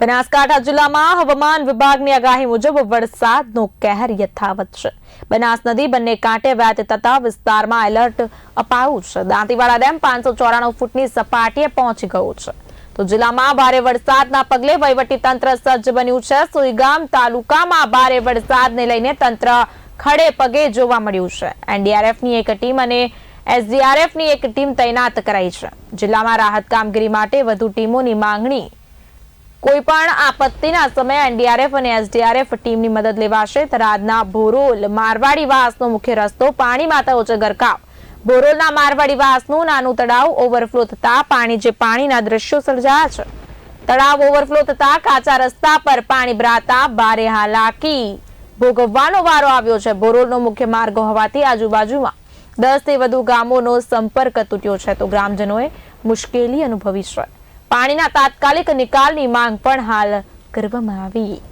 બનાસકાંઠા જિલ્લામાં હવામાન વિભાગની આગાહી મુજબ વરસાદનો કહેર યથાવત છે. બનાસ નદી બંને કાંઠે વહેતી થતા વિસ્તારમાં એલર્ટ અપાયું છે. દાંતીવાડા ડેમ પાંચસો ચોરાણું ફૂટની સપાટીએ પહોંચી ગયો છે. તો જિલ્લામાં ભારે વરસાદના પગલે વહીવટી તંત્ર સજ્જ બન્યું છે. સુઈગામ તાલુકામાં ભારે વરસાદને લઈને તંત્ર ખડે પગે જોવા મળ્યું છે. એનડીઆરએફની એક ટીમ અને એસડીઆરએફની એક ટીમ તૈનાત કરાઈ છે. જિલ્લામાં રાહત કામગીરી માટે વધુ ટીમોની માંગણી કોઈ પણ આપત્તિના સમયે એનડીઆરએફ અને એસડીઆરએફ ટીમની મદદ લેવાશે. થરાદના ભોરોલ મારવાડી વાસનો મુખ્ય રસ્તો પાણીમાં છે ગરકાવ. ભોરોલના મારવાડી વાસનું નાનું તળાવ ઓવરફ્લો થતા પાણી જે પાણીના દ્રશ્યો સર્જાયા છે. તળાવ ઓવરફ્લો થતા કાચા રસ્તા પર પાણી ભરાતા ભારે હાલાકી. ભોગવવાનો વારો આવ્યો છે. ભોરોલનો મુખ્ય માર્ગ હોવાથી આજુબાજુમાં દસથી વધુ ગામોનો સંપર્ક તૂટ્યો છે. તો ગ્રામજનોએ મુશ્કેલી અનુભવી છે. પાણીના તાત્કાલિક નિકાલની માંગ પણ હાલ કરવામાં આવી.